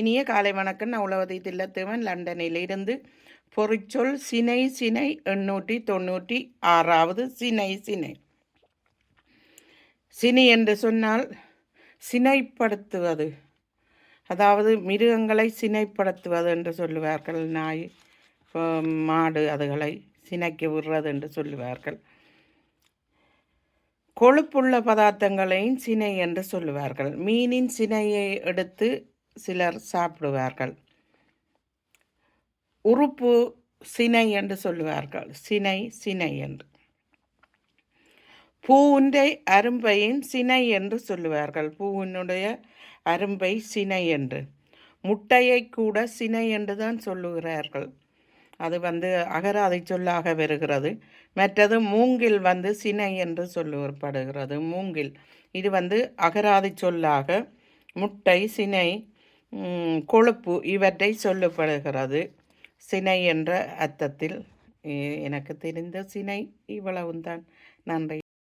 இனிய காலை வணக்கம். நான் உளவதி தில்லத்தேவன். லண்டனில் இருந்து பொறிச்சொல் சினை சினை எண்ணூற்றி தொண்ணூற்றி ஆறாவது சினை சினை. சினி என்று சொன்னால் சினைப்படுத்துவது. அதாவது மிருகங்களை சினைப்படுத்துவது என்று சொல்லுவார்கள். நாய் மாடு அதுகளை சினைக்கு விடுறது என்று சொல்லுவார்கள். கொழுப்புள்ள பதார்த்தங்களையும் சினை என்று சொல்லுவார்கள். மீனின் சினையை எடுத்து சிலர் சாப்பிடுவார்கள். உறுப்பு சினை என்று சொல்லுவார்கள். சினை சினை என்று. பூவுண்டை அரும்பையின் சினை என்று சொல்லுவார்கள். பூவினுடைய அரும்பை சினை என்று. முட்டையை கூட சினை என்று தான் சொல்லுகிறார்கள். அது வந்து அகராதை சொல்லாக வருகிறது. மற்றது மூங்கில் வந்து சினை என்று சொல்லப்படுகிறது மூங்கில். இது வந்து அகராதி சொல்லாக முட்டை சினை கொழுப்பு இவற்றை சொல்லப்படுகிறது. சினை என்ற அர்த்தத்தில் எனக்கு தெரிந்த சினை இவ்வளவுதான் நன்றி.